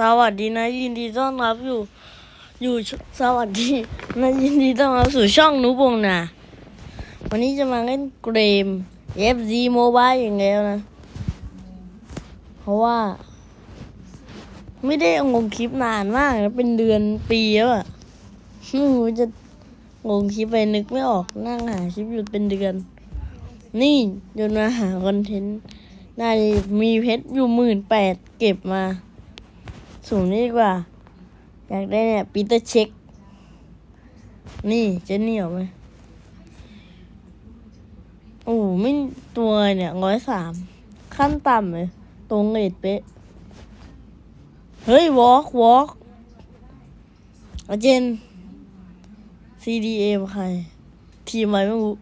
สวัสดีนะ ยินดีต้อนรับอยู่ อยู่สวัสดีนะยินดีต้อนรับสู่ช่องนุบงนะวันนี้จะมาเล่นเกม FZ Mobile อย่างเดียวนะ เพราะว่า ไม่ได้เอาลงคลิปนานมากนะเป็นเดือนปีแล้วอะไม่รู้จะลงคลิปไปนึกไม่ออกนั่งหาคลิปอยู่เป็นเดือน นี่จนมาหาคอนเทนต์ได้มีเพชรอยู่หมื่นแปดเก็บมา สูงนี่ดีกว่า อยากได้เนี่ยปีเตอร์เช็ค นี่จะเหนียวไหมโอ้ไม่ตัวเนี่ยร้อยสามขั้นต่ำเลยตรงเลดเป๊ะ เฮ้ยวอล์กวอล์กอาเจน CDA ใคร ทีมอะไรไม่รู้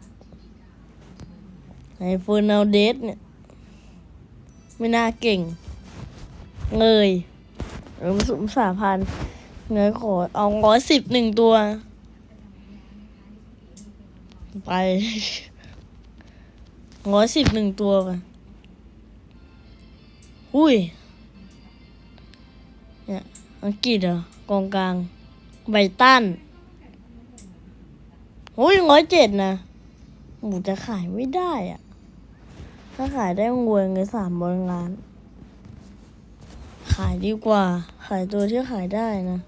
ไอโฟนเอาเดสเนี่ย ไม่น่าเก่ง เลย เออสุมสาพันธ์เงยขอเอาร้อยสิบหนึ่งตัว ไปร้อยสิบหนึ่งตัวไปอุ้ย เนี่ยอังกฤษเหรอกองกลางไบตันโอ้ยร้อยเจ็ดนะหมูจะขายไม่ได้อะถ้าขายได้งวยเงินสามบนล้าน ขายดีกว่า ขายตัวที่ขายได้นะ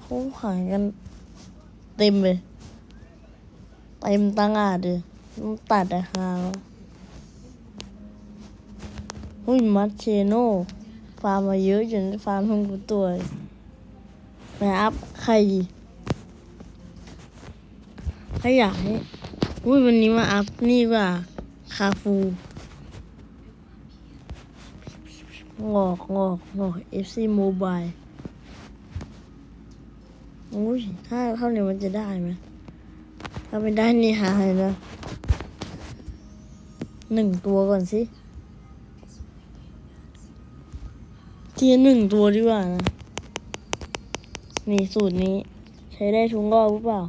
เขาขายกันเต็มเลยเต็มตังอาดเลยต้องตัดราคาแล้วหุ้ยมัดเชโน่ฟาร์มมาเยอะจนฟาร์มทั้งกูตัวเลยไปอัพใครถ้าอยากให้อุ้ยวันนี้มาอัพนี่ว่า คาฟู งอกงอกงอก FC Mobile อุ้ยถ้าเท่านี้มันจะได้ไหมถ้าไม่ได้นี่หายนะหนึ่งตัวก่อนสิเทีละหนึ่งตัวดีกว่านะ นี่สูตรนี้ ใช้ได้ทุกรอบหรือเปล่า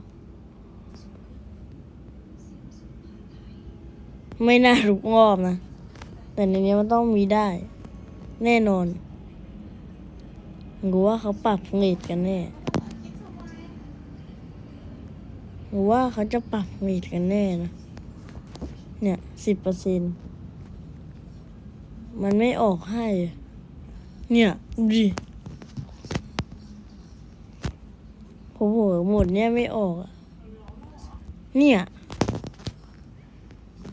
ไม่น่าทุกรอบนะ แต่ในนี้มันต้องมีได้ แน่นอนหรือว่าเขาปรับเรทกันแน่หรือว่าเขาจะปรับเรทกันแน่นะ เนี่ยสิบเปอร์เซ็นมันไม่ออกให้ เนี่ยดิผมโหหมดเนี่ยไม่ออก เนี่ย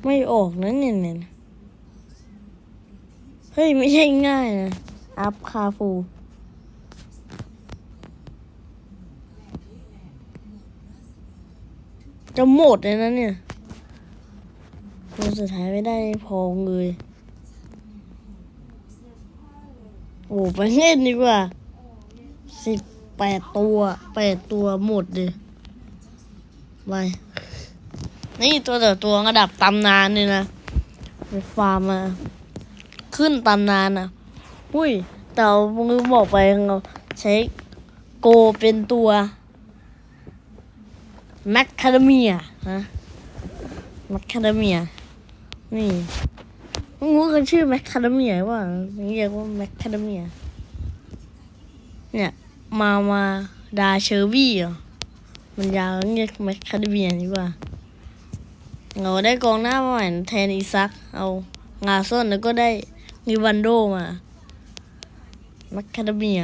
ไม่ออกนะเนี่ยเนี่ยเฮ้ย ไม่ใช่ง่ายนะ อัพคาฟู จะหมดเลยนะเนี่ยตัวสุดท้ายไม่ได้พองเลย โอ้ไปเล่นดีกว่าสิบแปดตัวแปดตัวหมดเลยไป นี่ตัวแต่ตัวระดับตำนานเลยนะไปฟาร์มมาขึ้นตำนานอะ อุ้ย แต่เราลืมบอกไปเราใช้โกเป็นตัวแมคคาเดเมียฮะแมคคาเดเมีย นี่มึงรู้กันชื่อแมคคาเดเมียว่าเรียกว่าแมคคาเดเมีย เนี่ยมามาดาเชอร์วี่เหรอมันยาวเรียกแมคคาเดเมียดีกว่า เราได้กองหน้ามาใหม่แทนอีซัก เอางาส้นแล้วก็ได้นิวันโดมาแมคคาเดเมีย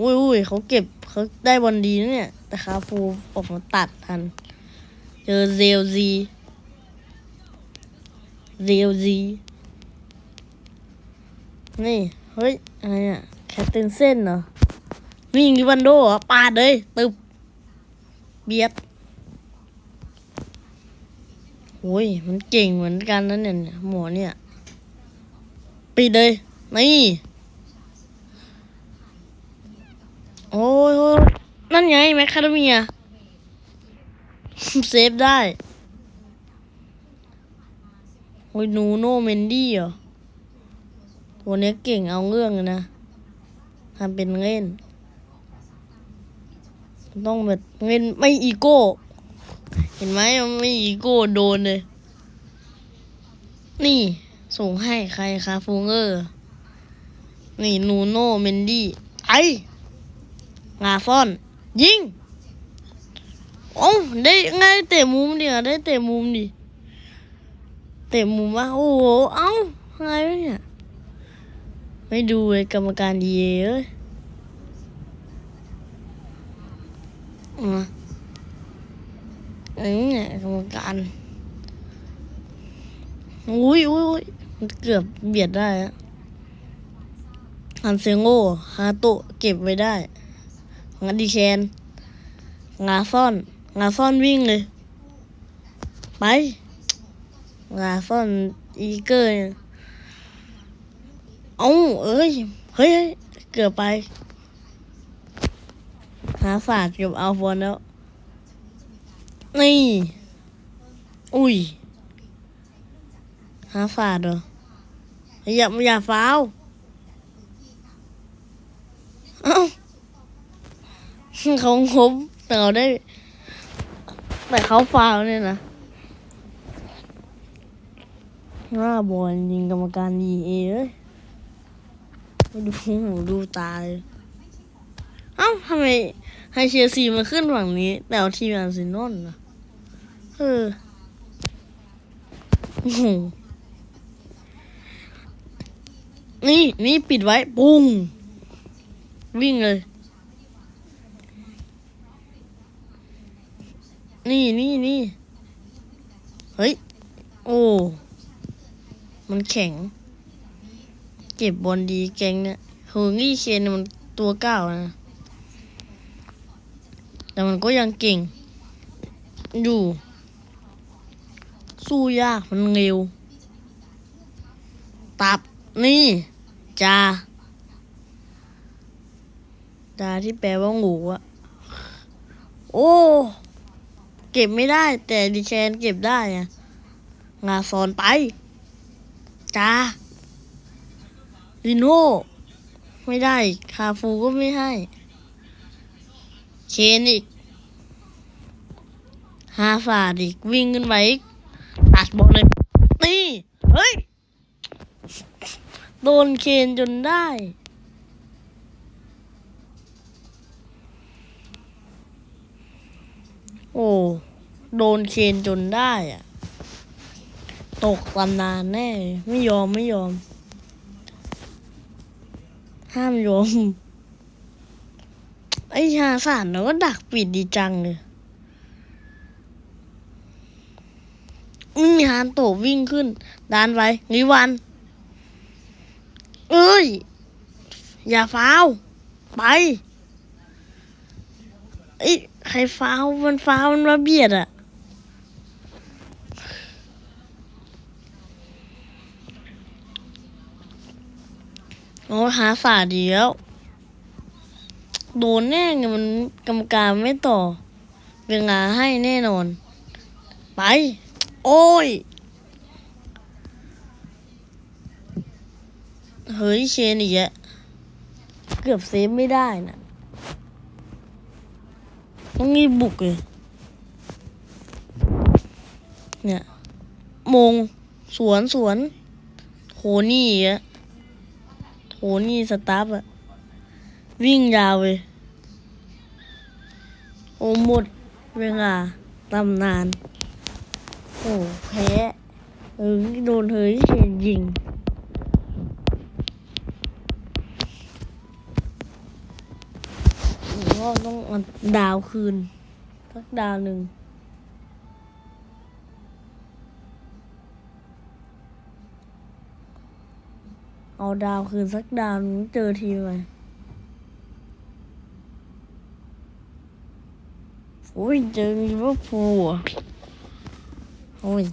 อุ้ยอุ้ยเขาเก็บเขาได้บอลดีนะเนี่ย แต่คาฟูออกมาตัดทัน เจอเซลซีเซลซีนี่ เฮ้ย อะไรเนี่ยแคทเทนเส้นเหรอวิ่งนิวันโดเหรอปาดเลยตึบเบียด โอ้ยมันเก่งเหมือนกันนะเนี่ยหมอเนี่ยปิดเลยนี่โอ้ยโอ้ยนั่นไงแมคคาเดเมียเซฟได้โอ้ยนูโนเมนดี้เหรอตัวนี้เก่งเอาเรื่องนะทำเป็นเล่น ต้องแบบเล่นไม่อีโก้ เห็นไหมมันไม่อีโก้โดนเลย นี่ส่งให้ใครคาฟูเงอร์ นี่นูโน่เมนดี้ไองาฟอน ยิงโอ้ได้ไงเตะมุมดิได้เตะมุมดิเตะมุมวะโอ้โหเอ้าไงเนี่ยไม่ดูเลยกรรมการดีเอ้ยมาอั นี่กรรมการอุ้ยอุ้ยมันเกือบเบียดได้อะฮันเซโง่ฮาโตะเก็บไว้ได้งันดีแคนงาซ่อนงาซ่อนวิ่งเลย ไปงาซ่อนอีเกอร์เอ้าเอ้ย เฮ้ย เกือบไป หาศาสตร์เกับเอาฟอนแล้ว นี่ อุ้ย หาศาสตร์เหรอ อย่าอย่าฟาวเอ้าเขาคบแต่เขาได้ แต่เขาฟาวเนี่ยนะหน้าบอลยิงกรรมการดีเอเลยม่ดูหูดูตาเลยเอ้าทำไมให้เชลซีมาขึ้นฝั่งนี้ แต่เอาทีมอาร์เซนอลนะ เออนี่นี่ปิดไว้ ปุ้ง วิ่งเลย นี่นี่นี่เฮ้ย โอ้ มันแข็ง เก็บบอลดีแกงเนี่ยโหงี้เคนมันตัวเก้านะ แต่มันก็ยังเก่ง อยู่ สู้ยากมันเร็ว ตับนี่จาจาที่แปลว่างูอะโอ้ เก็บไม่ได้ แต่ดิแชนเก็บได้อะงาซอนไปจาลิโน่ไม่ได้ คาฟูก็ไม่ให้เคนอีกฮาฟาดอีกวิ่งขึ้นไปอีก ตัดบอลเลยนี่เฮ้ย โดนเคนจนได้ โอ้ โดนเคนจนได้อะตกตำนานแน่ ไม่ยอมไม่ยอม ห้ามยอม ไอ้ชาสารเราก็ดักปิดดีจังเลย นี่ฮานโตวิ่งขึ้นดานไปนิวัน เอ้ย อย่าฟาว ไปไอ้ใครฟาวมันฟาวมันมาเบียดอะโอ้หาฝาดีแล้วโดนแน่ไงมันกรรมการไม่ต่อ เวลาให้แน่นอน ไป โอ้ย เฮ้ยเชนอีกแล้วเกือบเซฟไม่ได้นะต้องรีบบุกเลย เนี่ยมงสวนสวนโหนี่อีกอะโหนี่สตาร์ฟอะวิ่งยาวเลยโอ้หมดเวลาตำนาน โอ้แพ้เออโดนเฮ้ยเชนยิงก็ต้องดาวคืนสักดาวหนึ่งเอาดาวคืนสักดาวนึงเจอทีมไปโอ้ยเจอลิเวอร์พูลอะ โอ้ย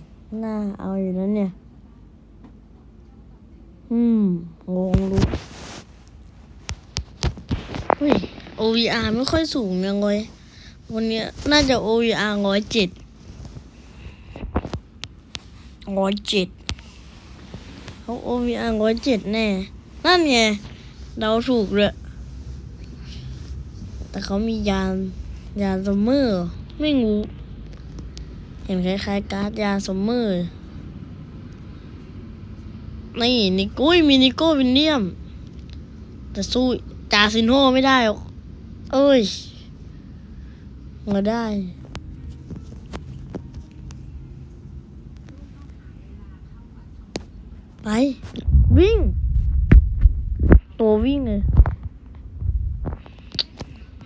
น่าเอาอยู่นั้นเนี่ย อืม งงรู้เฮ้ย OVR ไม่ค่อยสูงยังเลยวันนี้น่าจะ OVR ร้อยเจ็ดร้อยเจ็ดเขา OVR ร้อยเจ็ดแน่ นั่นไงเดาถูกเลยแต่เขามียาน ยานซัมเมอร์ ไม่งู เห็นคล้ายๆการ์ดยานซัมเมอนี่นิโก้ยมีนิโก้วินเนียม แต่สู้จาซินโฮไม่ได้หรอกเอ้ยมาได้ ไป วิ่ง ตัววิ่งเลย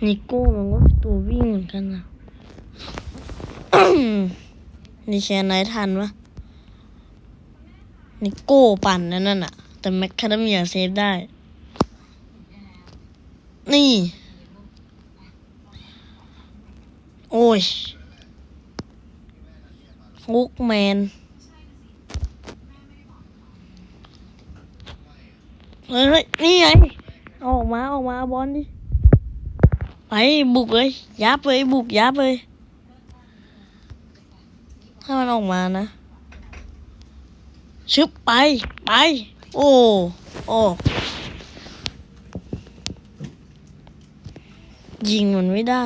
นิโก้มันก็ตัววิ่งเหมือนกันนะ นี่แค่ไหนทันวะนิโก้ปั่นนั่นน่ะ แต่แมคคาเดเมียเซฟได้ นี่ โอ้ยฟุกแมน เฮ้ย นี่ไงเอาออกมา ออกมาบอลดิ ไป บุกเลย ยับเลย บุกยับเลย ถ้ามันออกมานะ ชึบไป ไป โอ้ โอ้ ยิงมันไม่ได้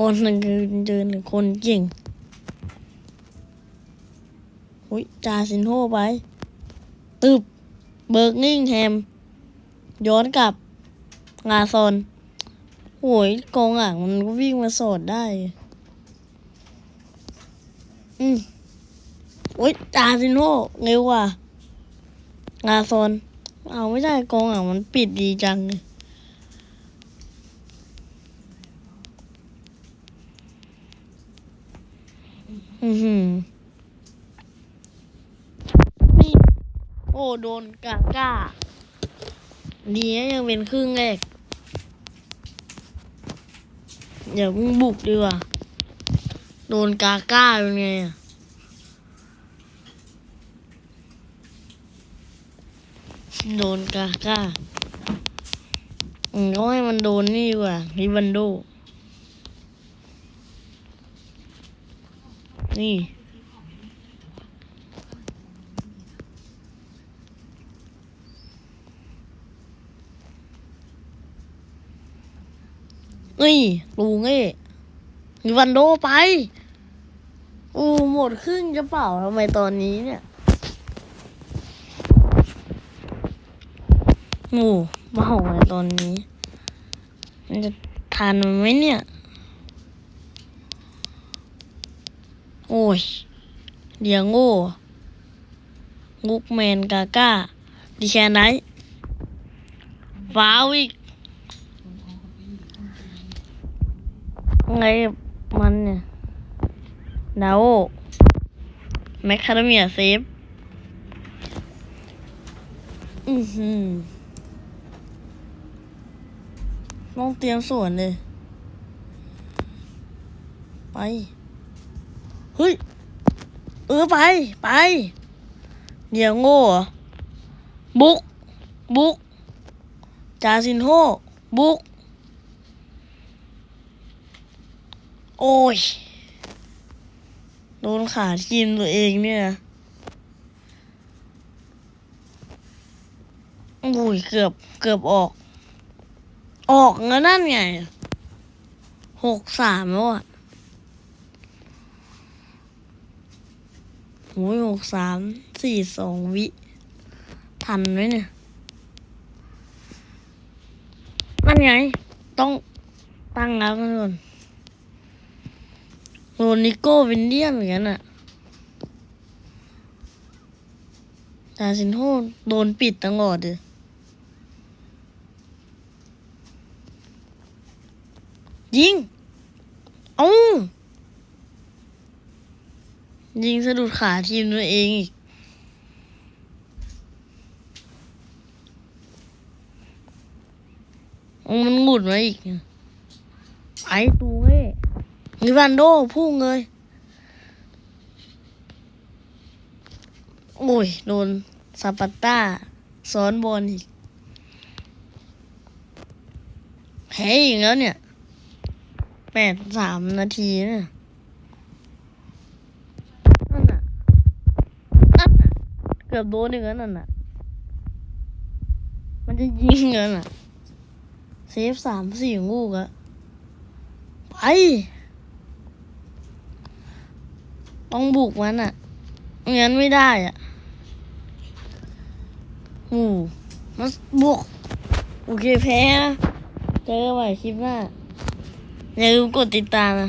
คนหนึ่งคือเดินคนเก่งอุ้ยจาสินโฮไป ตึบ เบิร์กนิ่งแฮม ย้อนกลับ งาซอนโอ้ยกองอ่างมันก็วิ่งมาสอดได้ อืมโอ้ยจาซินโเร็วกว่างาซอนเอาไม่ได้กองอ่างมันปิดดีจังเลยอือหือนี่ โอ้ โดนกาก้าดีนะยังเป็นครึ่งแรก เดี๋ยวมึงบุกดีกว่า โดนกาก้าเป็นไงอะโดนกาก้าอืมก็ให้มันโดนนี่ดีกว่าริบันโด นี่ นี่ลุงเอ้ริวันโดไปโอ้หมดครึ่งจะเปล่าทำไมตอนนี้เนี่ยโอ้มาหอะไรตอนนี้ มันจะทันมันไหมเนี่ย โอ้ย เดียโง่งุกแมนกาก้าดิแคนไนฟ้าวอีก ไงมันเนี่ยดาวแมคคาเดเมียเซฟอือหือต้องเตรียมสวนเลย ไป เฮ้ย เออ ไป ไป เดี๋ยวโง่หรอบุก บุก จาซินโฮ บุก โอ้ย โดนขาทีมตัวเองเนี่ย โอ้ย เกือบ เกือบออก ออกงั้นนั่นไง หกสามแล้วอะโอ้ยหกสาม สี่สองวิ ทันไหมเนี่ย นั่นไง ต้องตั้งรับมันก่อน โรนิโก้วินเดียมอย่างนั้นอะดาซินโฮโดนปิดตลอดเลยยิง เอ้ายิงสะดุดขาทีมตัวเองอีก มันหมุดมาอีก ไอ้ตัวเว้ ลิวันโดพุ่งเลยโอ้ย โดนซาปาต้าซ้อนบอลอีกแพ้อีกแล้วเนี่ย แปดสามนาทีเนี่ยนั่นน่ะ นั่นน่ะ เกือบโดนอีกแล้วนั่นน่ะ มันจะยิงกันน่ะ เซฟสามสี่ลูกอะไป ต้องบุกมันอะไม่งั้นไม่ได้อะโหมันบุก โอเคแพ้นะเจอกันใหม่คลิปหน้าอย่าลืมกดติดตามนะ